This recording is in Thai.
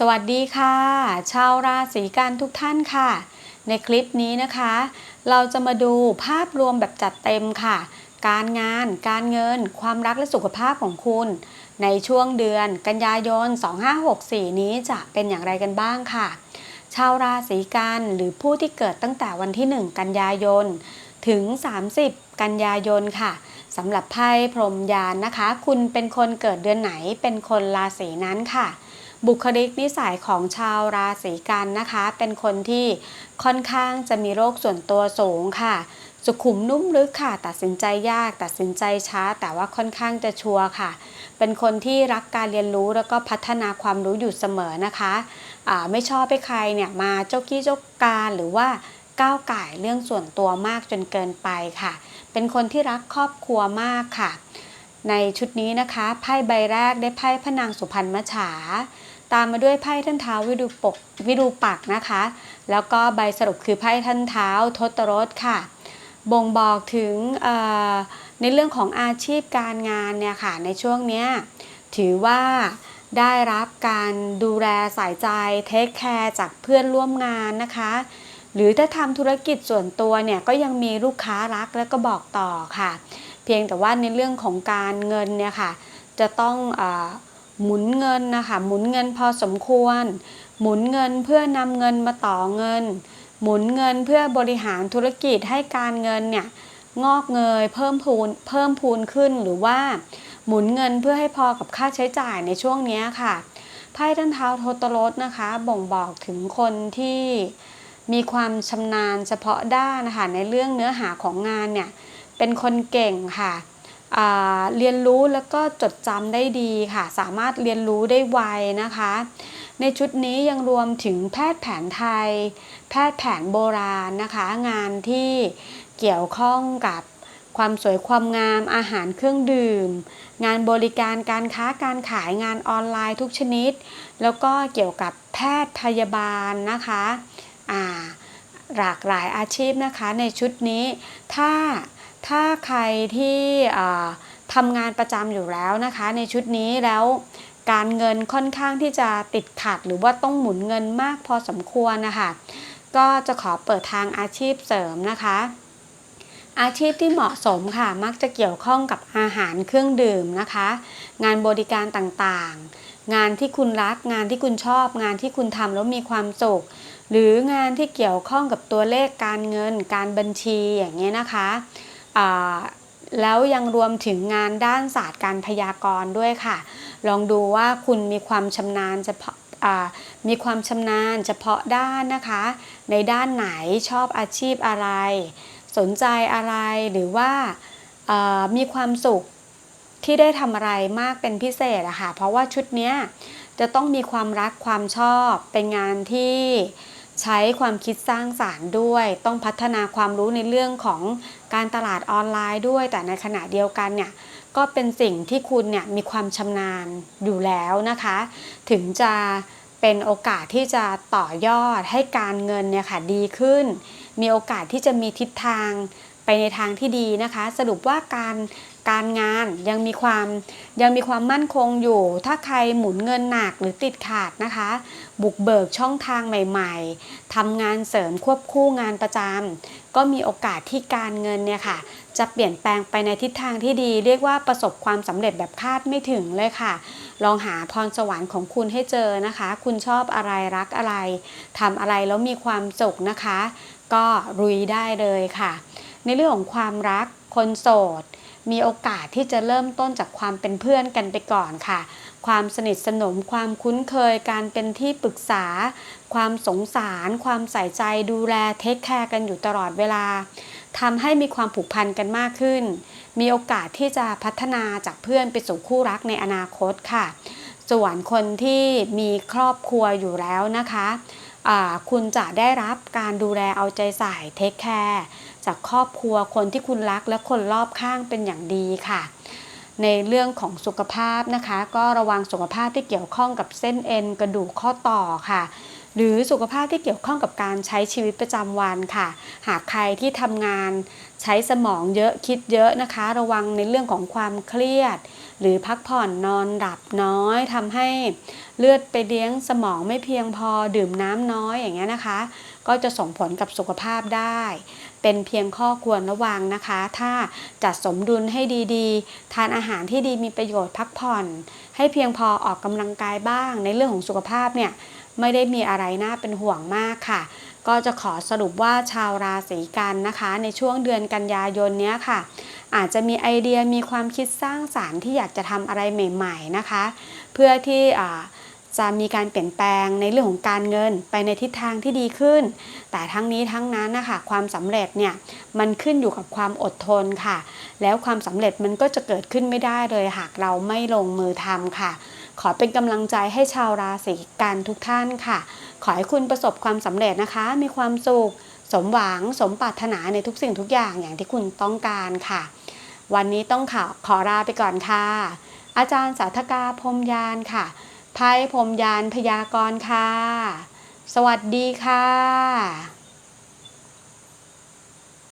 สวัสดีค่ะ ชาวราศีกันทุกท่านค่ะ ในคลิปนี้นะคะ เราจะมาดูภาพรวมแบบจัดเต็มค่ะ การงาน การเงิน ความรักและสุขภาพของคุณ ในช่วงเดือนกันยายน 2564 นี้จะเป็นอย่างไรกันบ้างค่ะ ชาวราศีกันหรือผู้ที่เกิดตั้งแต่วันที่ 1 กันยายน ถึง 30 กันยายนค่ะสำหรับไพ่พรมยานนะคะ คุณเป็นคนเกิดเดือนไหนเป็นคนราศีนั้นค่ะ บุคลิกนิสัยของชาวราศีกันนะคะ เป็นคนที่ค่อนข้างจะมีโรคส่วนตัวสูงค่ะ สุขุมนุ่มลึกค่ะ ตัดสินใจยาก ตัดสินใจช้า แต่ว่าค่อนข้างจะชัวร์ค่ะ เป็นคนที่รักการเรียนรู้แล้วก็พัฒนาความรู้อยู่เสมอนะคะะไม่ชอบให้ใครเนี่ยมาเจ้ากี้เจ้าการหรือว่าก้าวไก่เรื่องส่วนตัวมากจนเกินไปค่ะ เป็นคนที่รักครอบครัวมากค่ะ ในชุดนี้นะคะ ไพ่ใบแรกได้ไพ่พระนางสุพรรณมัจฉา ตามมาด้วยไพ่ท่านเท้าวิรูปกวิรูปักนะคะ แล้วก็ใบสรุปคือไพ่ท่านเท้าทศรถค่ะ บ่งบอกถึงในเรื่องของอาชีพการงานเนี่ยค่ะในช่วงนี้ถือว่าได้รับการดูแลใส่ใจเทคแคร์จากเพื่อนร่วมงานนะคะ หรือถ้าทำธุรกิจส่วนตัวเนี่ยก็ยังมีลูกค้ารักแล้วก็บอกต่อค่ะ เพียงแต่ว่าในเรื่องของการเงินเนี่ยค่ะจะต้องอ หมุนเงินนะคะหมุนเงินพอสมควร หมุนเงินเพื่อนำเงินมาต่อเงิน หมุนเงินเพื่อบริหารธุรกิจให้การเงินเนี่ยงอกเงยเพิ่มพูนเพิ่มพูนขึ้นหรือว่า หมุนเงินเพื่อให้พอกับค่าใช้จ่ายในช่วงนี้ค่ะไพ่ท่านเท้าโทตรสนะคะ บ่งบอกถึงคนที่มีความชำนาญเฉพาะด้านนะคะในเรื่องเนื้อหาของงานเนี่ยเป็นคนเก่งค่ะ เรียนรู้แล้วก็จดจำได้ดีค่ะ สามารถเรียนรู้ได้ไวนะคะ ในชุดนี้ยังรวมถึงแพทย์แผนไทย แพทย์แผนโบราณนะคะ งานที่เกี่ยวข้องกับความสวยความงามอาหารเครื่องดื่ม งานบริการการค้าการขายงานออนไลน์ทุกชนิด แล้วก็เกี่ยวกับแพทย์พยาบาลนะคะหลากหลายอาชีพนะคะในชุดนี้ถ้า ถ้าใครที่ทำงานประจำอยู่แล้วนะคะ ในชุดนี้แล้วการเงินค่อนข้างที่จะติดขัด หรือว่าต้องหมุนเงินมากพอสมควรนะคะก็จะขอเปิดทางอาชีพเสริมนะคะ อาชีพที่เหมาะสมค่ะมักจะเกี่ยวข้องกับอาหารเครื่องดื่มนะคะ งานบริการต่างๆ งานที่คุณรัก งานที่คุณชอบ งานที่คุณทำแล้วมีความสุข หรืองานที่เกี่ยวข้องกับตัวเลขการเงิน การบัญชีอย่างเงี้ยนะคะ แล้วยังรวมถึงงานด้านศาสตร์การพยากรณ์ด้วยค่ะ ลองดูว่าคุณมีความชำนาญเฉพาะมีความชำนาญเฉพาะด้านนะคะ ในด้านไหนชอบอาชีพอะไร สนใจอะไรหรือว่ามีความสุขที่ได้ทำอะไรมากเป็นพิเศษอะค่ะ เพราะว่าชุดนี้จะต้องมีความรักความชอบเป็นงานที่ ใช้ความคิดสร้างสารรค์ด้วย ต้องพัฒนาความรู้ในเรื่องของการตลาดออนไลน์ด้วย แต่ในขณะเดียวกันเนี่ยก็เป็นสิ่งที่คุณเนี่ยมีความชำนาญอยู่แล้วนะคะ ถึงจะเป็นโอกาสที่จะต่อยอดให้การเงินเนี่ยค่ะดีขึ้น มีโอกาสที่จะมีทิศทางไปในทางที่ดีนะคะ สรุปว่าการการงานยังมีความยังมีความมั่นคงอยู่ ถ้าใครหมุนเงินหนักหรือติดขาดนะคะ บุกเบิกช่องทางใหม่ๆทำงานเสริมควบคู่งานประจำก็มีโอกาสที่การเงินเนี่ยค่ะ จะเปลี่ยนแปลงไปในทิศทางที่ดี เรียกว่าประสบความสำเร็จแบบคาดไม่ถึงเลยค่ะ ลองหาพรสวรรค์ของคุณให้เจอนะคะ คุณชอบอะไรรักอะไรทำอะไรแล้วมีความสุขนะคะ ก็รุยได้เลยค่ะ ในเรื่องของความรักคนโสด มีโอกาสที่จะเริ่มต้นจากความเป็นเพื่อนกันไปก่อนค่ะ ความสนิทสนมความคุ้นเคยการเป็นที่ปรึกษา ความสงสาร ความใส่ใจดูแลเทคแคร์กันอยู่ตลอดเวลาทำให้มีความผูกพันกันมากขึ้น มีโอกาสที่จะพัฒนาจากเพื่อนไปสู่คู่รักในอนาคตค่ะ ส่วนคนที่มีครอบครัวอยู่แล้วนะคะ คุณจะได้รับการดูแลเอาใจใส่เทคแคร์จากครอบครัวคนที่คุณรักและคนรอบข้างเป็นอย่างดีค่ะ ในเรื่องของสุขภาพนะคะ ก็ระวังสุขภาพที่เกี่ยวข้องกับเส้นเอ็นกระดูกข้อต่อค่ะ หรือสุขภาพที่เกี่ยวข้องกับการใช้ชีวิตประจำวันค่ะ หากใครที่ทำงานใช้สมองเยอะคิดเยอะนะคะ ระวังในเรื่องของความเครียด หรือพักผ่อนนอนหลับน้อยทำให้เลือดไปเลี้ยงสมองไม่เพียงพอดื่มน้ำน้อยอย่างเงี้ยนะคะ ก็จะส่งผลกับสุขภาพได้ เป็นเพียงข้อควรระวังนะคะ ถ้าจัดสมดุลให้ดีๆ ทานอาหารที่ดีมีประโยชน์พักผ่อน ให้เพียงพอออกกำลังกายบ้าง ในเรื่องของสุขภาพเนี่ย ไม่ได้มีอะไรน่าเป็นห่วงมากค่ะ ก็จะขอสรุปว่าชาวราศีกันนะคะ ในช่วงเดือนกันยายนเนี้ยค่ะ อาจจะมีไอเดียมีความคิดสร้างสารรค์ที่อยากจะทำอะไรใหม่ ๆนะคะ เพื่อที่อ่า จะมีการเปลี่ยนแปลงในเรื่องของการเงินไปในทิศทางที่ดีขึ้น แต่ทั้งนี้ทั้งนั้นนะคะความสำเร็จเนี่ยมันขึ้นอยู่กับความอดทนค่ะ แล้วความสำเร็จมันก็จะเกิดขึ้นไม่ได้เลยหากเราไม่ลงมือทำค่ะ ขอเป็นกำลังใจให้ชาวราศีกันทุกท่านค่ะ ขอให้คุณประสบความสำเร็จนะคะ มีความสุขสมหวังสมปรารถนาในทุกสิ่งทุกอย่างอย่างที่คุณต้องการค่ะ วันนี้ต้องขอขอลาไปก่อนค่ะ อาจารย์สาธกาพรมยานค่ะ ไพ่พรมยานพยากรณ์ค่ะ สวัสดีค่ะ